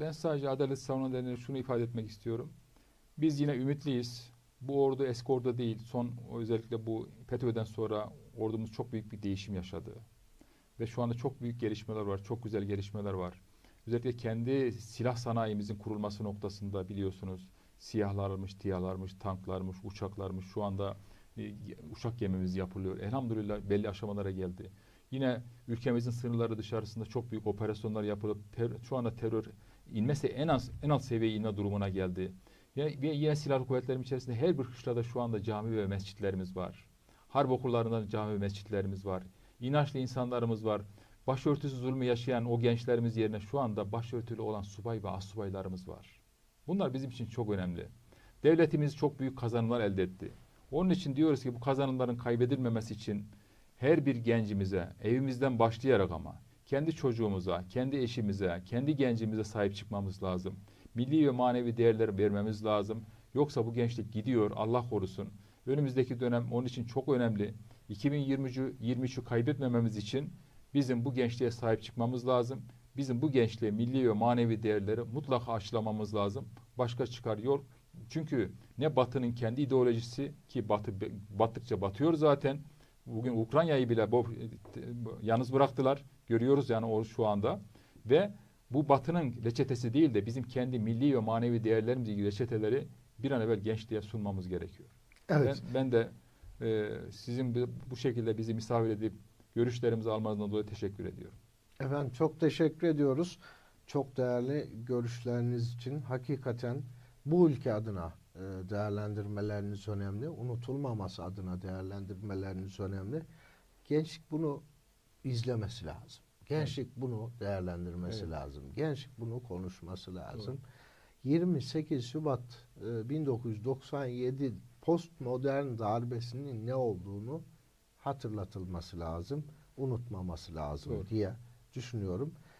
Ben sadece adalet savunucularına şunu ifade etmek istiyorum. Biz yine ümitliyiz. Bu ordu eski ordu değil. Son özellikle bu FETÖ'den sonra ordumuz çok büyük bir değişim yaşadı. Ve şu anda çok büyük gelişmeler var. Çok güzel gelişmeler var. Özellikle kendi silah sanayimizin kurulması noktasında biliyorsunuz siyahlarmış, tiyalarmış, tanklarmış, uçaklarmış. Şu anda e, uçak gemimiz yapılıyor. Elhamdülillah belli aşamalara geldi. Yine ülkemizin sınırları dışarısında çok büyük operasyonlar yapılıp şu anda terör inmese en az en alt seviyeye inme durumuna geldi. Ve, ve yine silahlı kuvvetlerim içerisinde her bir kışlada şu anda cami ve mescitlerimiz var. Harp okullarında cami ve mescitlerimiz var. İnançlı insanlarımız var. Başörtüsü zulmü yaşayan o gençlerimiz yerine şu anda başörtülü olan subay ve astsubaylarımız var. Bunlar bizim için çok önemli. Devletimiz çok büyük kazanımlar elde etti. Onun için diyoruz ki bu kazanımların kaybedilmemesi için her bir gencimize, evimizden başlayarak ama kendi çocuğumuza, kendi eşimize, kendi gencimize sahip çıkmamız lazım. Milli ve manevi değerler vermemiz lazım. Yoksa bu gençlik gidiyor, Allah korusun. Önümüzdeki dönem onun için çok önemli. 2023'ü 23'ü kaybetmememiz için bizim bu gençliğe sahip çıkmamız lazım. Bizim bu gençliğe milli ve manevi değerleri mutlaka aşılamamız lazım. Başka çıkar yol. Çünkü ne Batı'nın kendi ideolojisi ki Batı battıkça batıyor zaten. Bugün Ukrayna'yı bile bu, yalnız bıraktılar. Görüyoruz yani o şu anda. Ve bu Batı'nın reçetesi değil de bizim kendi milli ve manevi değerlerimiz ilgili reçeteleri bir an evvel gençliğe sunmamız gerekiyor. Evet. Ben, ben de e, sizin bu- şekilde bizi misafir edip görüşlerimizi almanızdan dolayı teşekkür ediyorum. Efendim çok teşekkür ediyoruz. Çok değerli görüşleriniz için hakikaten bu ülke adına değerlendirmeleriniz önemli. Unutulmaması adına değerlendirmeleriniz önemli. Gençlik bunu izlemesi lazım. Gençlik bunu değerlendirmesi Evet. lazım. Gençlik bunu konuşması lazım. 28 Şubat e, 1997 postmodern darbesinin ne olduğunu hatırlatılması lazım, unutmaması lazım Doğru. diye düşünüyorum.